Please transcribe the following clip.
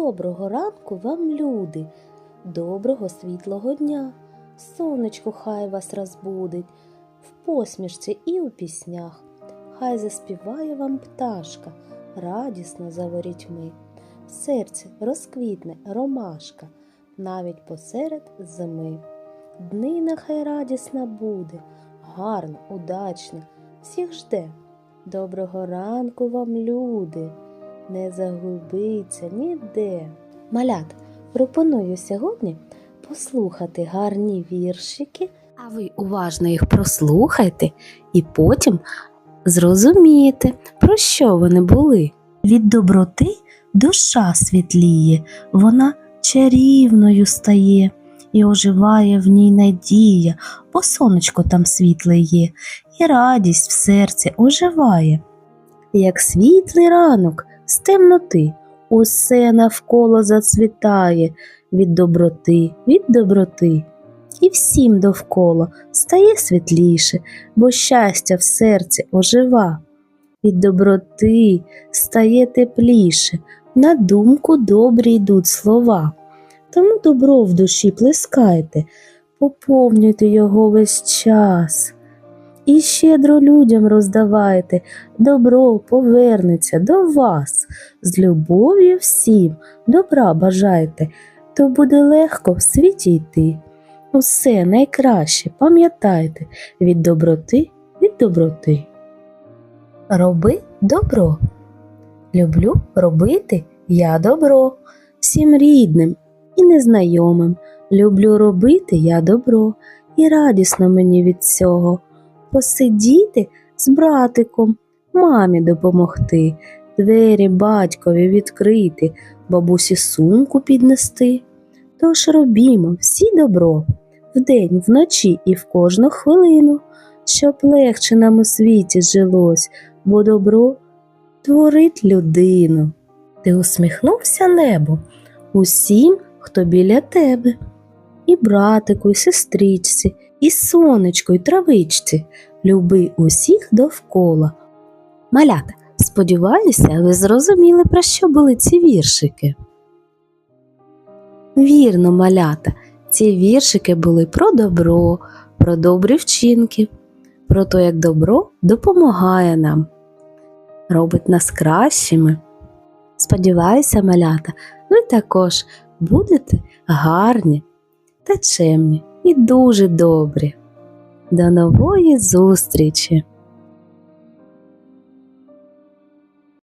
Доброго ранку вам, люди, доброго світлого дня. Сонечко хай вас розбудить в посмішці і у піснях. Хай заспіває вам пташка, радісно за ворітьми. В серці розквітне ромашка, навіть посеред зими. Дни нехай радісна буде, гарна, удачна, всіх жде. Доброго ранку вам, люди, не загубиться ніде. Малят, пропоную сьогодні послухати гарні віршики, а ви уважно їх прослухайте і потім зрозумієте, про що вони були. Від доброти душа світліє, вона чарівною стає, і оживає в ній надія, бо сонечко там світле є, і радість в серці оживає. Як світлий ранок з темноти, усе навколо зацвітає від доброти, від доброти. І всім довкола стає світліше, бо щастя в серці ожива. Від доброти стає тепліше, на думку добрі йдуть слова. Тому добро в душі плескайте, поповнюйте його весь час. І щедро людям роздавайте, добро повернеться до вас. З любов'ю всім добра бажайте, то буде легко в світі йти. Усе найкраще пам'ятайте від доброти від доброти. Роби добро. Люблю робити я добро всім рідним і незнайомим. Люблю робити я добро, і радісно мені від цього. Посидіти з братиком, мамі допомогти, двері батькові відкрити, бабусі сумку піднести. Тож робімо всі добро вдень, вночі і в кожну хвилину, щоб легше нам у світі жилось, бо добро творить людину. Ти усміхнувся небо усім, хто біля тебе, і братику, і сестричці, і сонечку, і травичці, люби усіх довкола. Малята, сподіваюся, ви зрозуміли, про що були ці віршики. Вірно, малята, ці віршики були про добро, про добрі вчинки, про те, як добро допомагає нам, робить нас кращими. Сподіваюся, малята, ви також будете гарні та чемні і дуже добрі. До нової зустрічі!